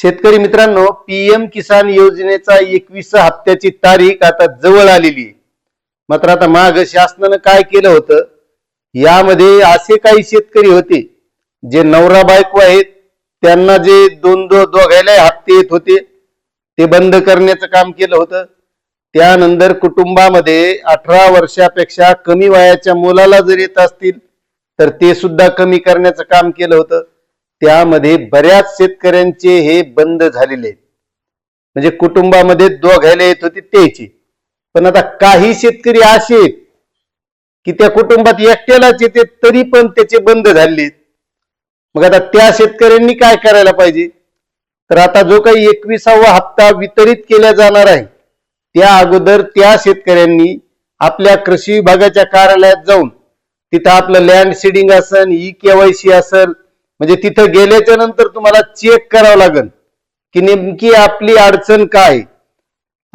शेतकरी मित्रांनो पीएम किसान योजनेचा एकवीस हप्त्याची तारीख आता जवळ आलेली आहे. मात्र आता माग शासनानं काय केलं होतं? यामध्ये असे काही शेतकरी होते जे नवरा बायको आहेत त्यांना जे दोन दो दोघायला हप्ते येत होते ते बंद करण्याचं काम केलं होतं. त्यानंतर कुटुंबामध्ये अठरा वर्षापेक्षा कमी वयाच्या मुलाला जर येत असतील तर ते सुद्धा कमी करण्याचं काम केलं होतं. त्यामध्ये बऱ्याच शेतकऱ्यांचे हे बंद झालेले आहेत. म्हणजे कुटुंबामध्ये दोघायला येत होते त्याचे. पण आता काही शेतकरी असे आहेत की त्या कुटुंबात एकट्यालाच येते तरी पण त्याचे बंद झाले मग आता त्या शेतकऱ्यांनी काय करायला पाहिजे? तर आता जो काही एकविसावा हप्ता वितरित केला जाणार आहे त्या अगोदर त्या शेतकऱ्यांनी आपल्या कृषी विभागाच्या कार्यालयात जाऊन तिथं आपलं लँड सीडिंग असन ई केवायसी असेल म्हणजे तिथं गेल्याच्यानंतर तुम्हाला चेक करावं लागेल की नेमकी आपली अडचण काय. आहे.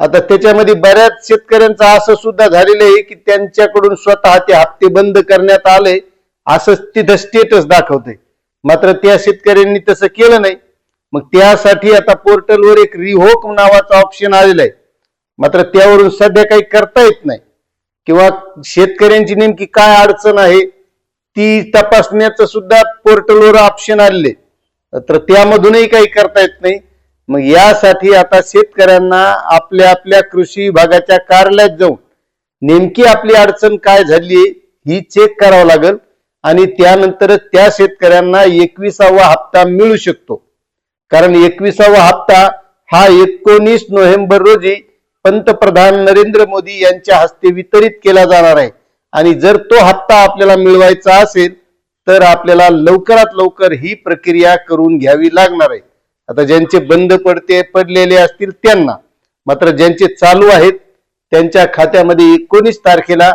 आता त्याच्यामध्ये बऱ्याच शेतकऱ्यांचं असं सुद्धा झालेलं आहे की त्यांच्याकडून स्वतः ते हप्ते बंद करण्यात आले असं तिथं स्टेटस दाखवते मात्र त्या शेतकऱ्यांनी तसं केलं नाही. मग त्यासाठी आता पोर्टलवर एक रिहोक नावाचा ऑप्शन आलेला आहे. मात्र त्यावरून सध्या काही करता येत नाही. किंवा शेतकऱ्यांची नेमकी काय अडचण आहे ती तपासण्याचं सुद्धा पोर्टलवर ऑप्शन आले तर त्यामधूनही काही करता येत नाही. मग यासाठी आता शेतकऱ्यांना आपल्या आपल्या कृषी विभागाच्या कार्यालयात जाऊन नेमकी आपली अडचण काय झाली ही चेक करावं लागेल. आणि त्यानंतर त्या शेतकऱ्यांना एकविसावा हप्ता मिळू शकतो. कारण एकविसावा हप्ता हा एकोणीस नोव्हेंबर रोजी पंतप्रधान नरेंद्र मोदी यांच्या हस्ते वितरित केला जाणार आहे. आणि जर तो हप्ता आपल्याला मिळवायचा असेल तर आपल्याला लवकरात लवकर ही प्रक्रिया करून घ्यावी लागणार आहे. आता ज्यांचे बंद पडते पडलेले असतील त्यांना. मात्र ज्यांचे चालू आहेत त्यांच्या खात्यामध्ये एकोणीस तारखेला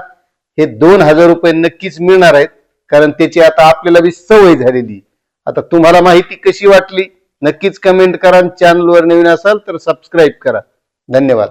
हे दोन हजार रुपये नक्कीच मिळणार आहेत कारण त्याची आता आपल्याला बी सवय झालेली. आता तुम्हाला माहिती कशी वाटली? नक्कीच कमेंट करा चॅनलवर नवीन असाल तर सबस्क्राईब करा. धन्यवाद.